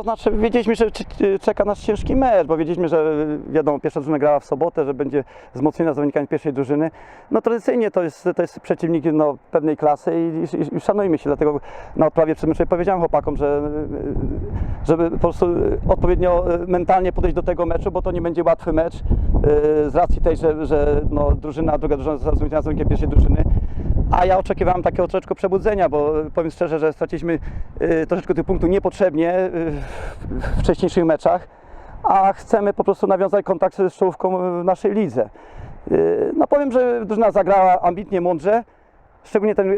to znaczy wiedzieliśmy, że c- czeka nas ciężki mecz, bo wiedzieliśmy, że wiadomo, pierwsza drużyna grała w sobotę, że będzie wzmocniona zawodnikami pierwszej drużyny. No tradycyjnie to jest, to jest przeciwnik no, pewnej klasy i, i, i szanujmy się, dlatego na odprawie przedmeczowej powiedziałem chłopakom, że żeby po prostu odpowiednio mentalnie podejść do tego meczu, bo to nie będzie łatwy mecz z racji tej, że, że no, drużyna, druga drużyna została zawodnikiem pierwszej drużyny. A ja oczekiwałem takiego troszeczkę przebudzenia, bo powiem szczerze, że straciliśmy y, troszeczkę tych punktów niepotrzebnie y, w wcześniejszych meczach, a chcemy po prostu nawiązać kontakt z czołówką w naszej lidze. Y, No powiem, że drużyna zagrała ambitnie, mądrze. Szczególnie ten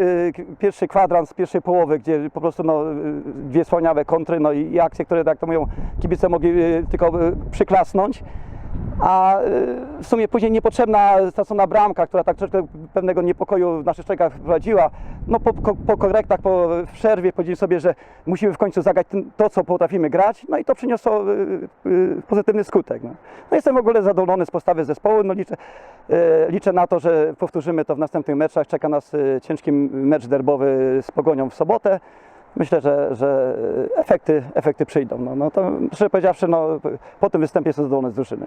pierwszy kwadrans z pierwszej połowy, gdzie po prostu no, dwie wspaniałe kontry no i, akcje, które jak to mówią kibice mogli tylko przyklasnąć. A y, w sumie później niepotrzebna stracona bramka, która tak troszkę pewnego niepokoju w naszych szczegach wprowadziła. No po, po, korektach, po przerwie powiedzieli sobie, że musimy w końcu zagrać to, co potrafimy grać. No i to przyniosło y, y, pozytywny skutek. No. no jestem w ogóle zadowolony z postawy zespołu. No liczę, liczę na to, że powtórzymy to w następnych meczach. Czeka nas ciężki mecz derbowy z Pogonią w sobotę. Myślę, że, że efekty, efekty przyjdą. No, no to szczerze powiedziawszy, no, po tym występie jestem zadowolony z drużyny.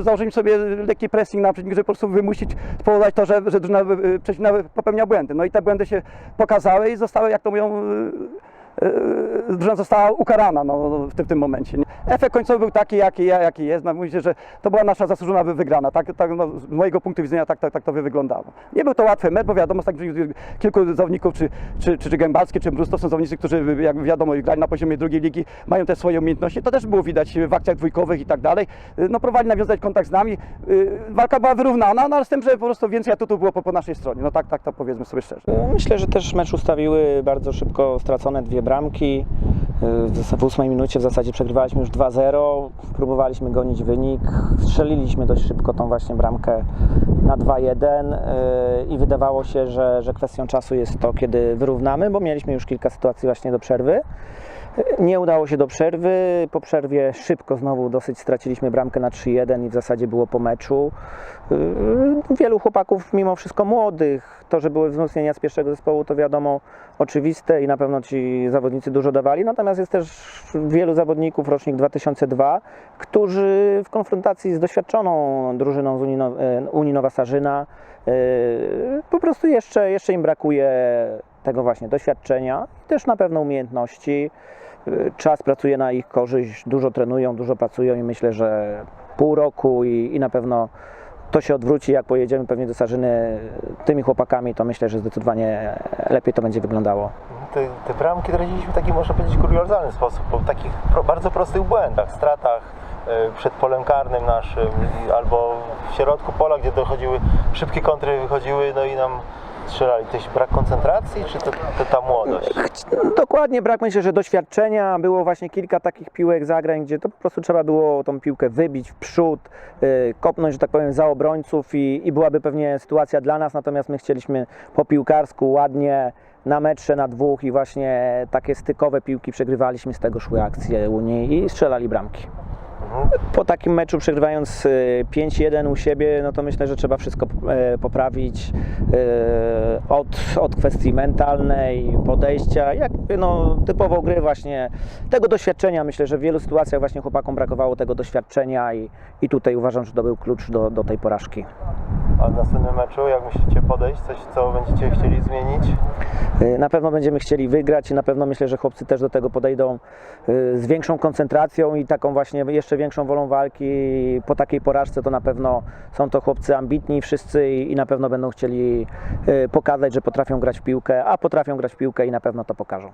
Założyliśmy sobie lekki pressing na przeciwnika, żeby po prostu wymusić, spowodować to, że, że drużyna przeciwna popełnia błędy. No i te błędy się pokazały i zostały, jak to mówią, drużyna została ukarana no, w, tym, w tym momencie. nie? Efekt końcowy był taki, jaki, jaki jest. No, myślę, że to była nasza zasłużona wy- wygrana. Tak, tak, no, z mojego punktu widzenia tak, tak, tak to wyglądało. Nie był to łatwy mecz, bo wiadomo, tak, kilku zawodników, czy, czy, czy, czy Gębalski, czy Brus, to są zawodnicy, którzy, jak wiadomo, grali na poziomie drugiej ligi, mają te swoje umiejętności. To też było widać w akcjach dwójkowych i tak dalej. No, próbowali nawiązać kontakt z nami. Y, Walka była wyrównana, no, ale z tym, że po prostu więcej atutów było po, po naszej stronie. No tak, tak to powiedzmy sobie szczerze. Myślę, że też mecz ustawiły bardzo szybko stracone dwie bramki. W ósmej minucie w zasadzie przegrywaliśmy już 2-0, próbowaliśmy gonić wynik, strzeliliśmy dość szybko tą właśnie bramkę na 2-1 yy, i wydawało się, że, że kwestią czasu jest to, kiedy wyrównamy, bo mieliśmy już kilka sytuacji właśnie do przerwy. Nie udało się do przerwy. Po przerwie szybko znowu dosyć straciliśmy bramkę na 3-1 i w zasadzie było po meczu. Yy, Wielu chłopaków, mimo wszystko młodych, to, że były wzmocnienia z pierwszego zespołu, to wiadomo oczywiste i na pewno ci zawodnicy dużo dawali. Natomiast jest też wielu zawodników, rocznik 2002, którzy w konfrontacji z doświadczoną drużyną z Unii, e, Unii Nowa Sarzyna yy, po prostu jeszcze, jeszcze im brakuje tego właśnie doświadczenia i też na pewno umiejętności. Yy, Czas pracuje na ich korzyść, dużo trenują, dużo pracują i myślę, że pół roku i, i na pewno to się odwróci, jak pojedziemy pewnie do Sarzyny tymi chłopakami, to myślę, że zdecydowanie lepiej to będzie wyglądało. Te, te bramki traciliśmy w taki, można powiedzieć, kuriozalny sposób, po takich pro, bardzo prostych błędach, stratach e, przed polem karnym naszym albo w środku pola, gdzie dochodziły szybkie kontry, wychodziły, no i nam strzelali. Jest brak koncentracji, czy to, to ta młodość? Dokładnie, brak myślę, że doświadczenia. Było właśnie kilka takich piłek zagrań, gdzie to po prostu trzeba było tą piłkę wybić w przód, yy, kopnąć, że tak powiem, za obrońców i, i byłaby pewnie sytuacja dla nas, natomiast my chcieliśmy po piłkarsku ładnie na metrze, na dwóch i właśnie takie stykowe piłki przegrywaliśmy, z tego szły akcje Unii i strzelali bramki. Po takim meczu przegrywając y, 5-1 u siebie, no to myślę, że trzeba wszystko e, poprawić e, od, od kwestii mentalnej, podejścia, jak no, typowo gry właśnie, tego doświadczenia. Myślę, że w wielu sytuacjach właśnie chłopakom brakowało tego doświadczenia i, i tutaj uważam, że to był klucz do, do tej porażki. A w następnym meczu, jak myślicie podejść? Coś, co będziecie chcieli zmienić? Y, Na pewno będziemy chcieli wygrać i na pewno myślę, że chłopcy też do tego podejdą y, z większą koncentracją i taką właśnie jeszcze większą wolą walki. Po takiej porażce to na pewno są to chłopcy ambitni wszyscy i i na pewno będą chcieli y, pokazać, że potrafią grać w piłkę, a potrafią grać w piłkę i na pewno to pokażą.